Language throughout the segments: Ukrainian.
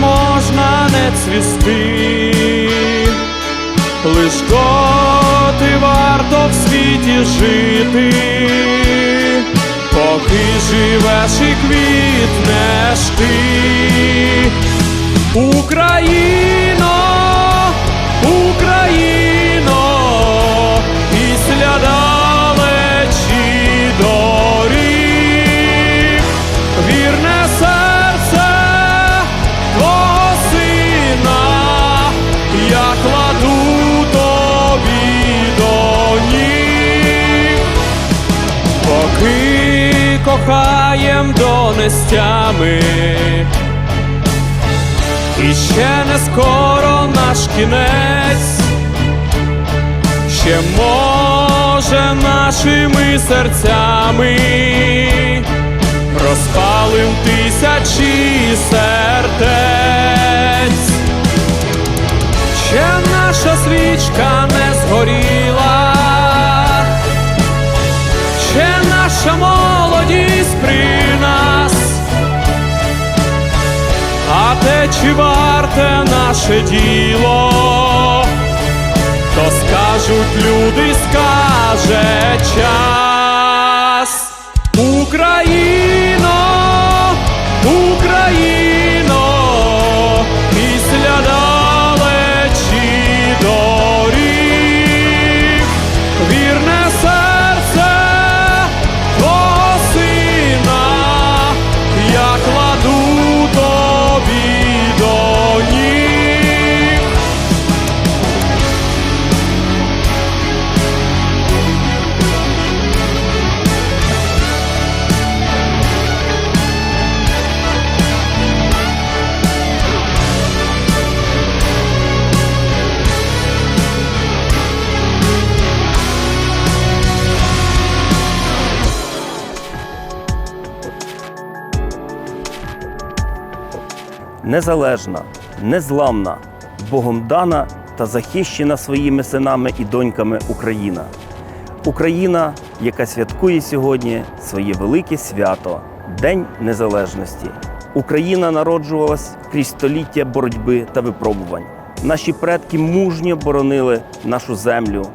можна не цвісти, лиш коти варто в світі жити, поки живеш і квітнеш ти. Україно, кохаєм донестями. І ще не скоро наш кінець, ще може нашими серцями розпалим тисячі сердець, ще наша свічка не згоріла, чи варте наше діло, то скажуть люди, скаже час. Незалежна, незламна, Богом дана та захищена своїми синами і доньками Україна. Україна, яка святкує сьогодні своє велике свято День Незалежності. Україна народжувалась крізь століття боротьби та випробувань. Наші предки мужньо боронили нашу землю,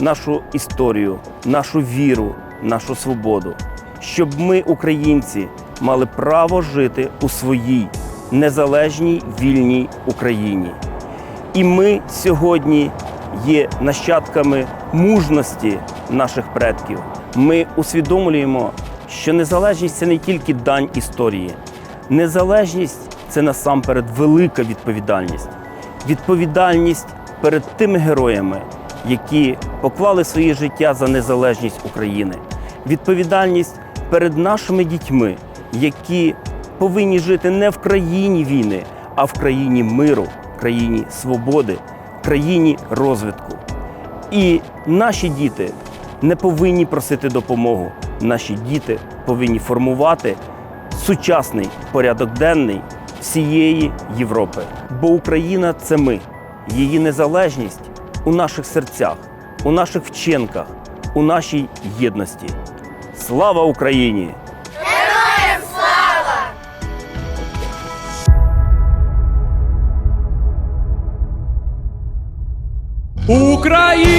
нашу історію, нашу віру, нашу свободу, щоб ми, українці, мали право жити у своїй незалежній вільній Україні. І ми сьогодні є нащадками мужності наших предків. Ми усвідомлюємо, що незалежність це не тільки дань історії. Незалежність це насамперед велика відповідальність. Відповідальність перед тими героями, які поклали своє життя за незалежність України. Відповідальність перед нашими дітьми, які повинні жити не в країні війни, а в країні миру, країні свободи, країні розвитку. І наші діти не повинні просити допомогу. Наші діти повинні формувати сучасний порядок денний всієї Європи. Бо Україна це ми, її незалежність у наших серцях, у наших вчинках, у нашій єдності. Слава Україні! Україно,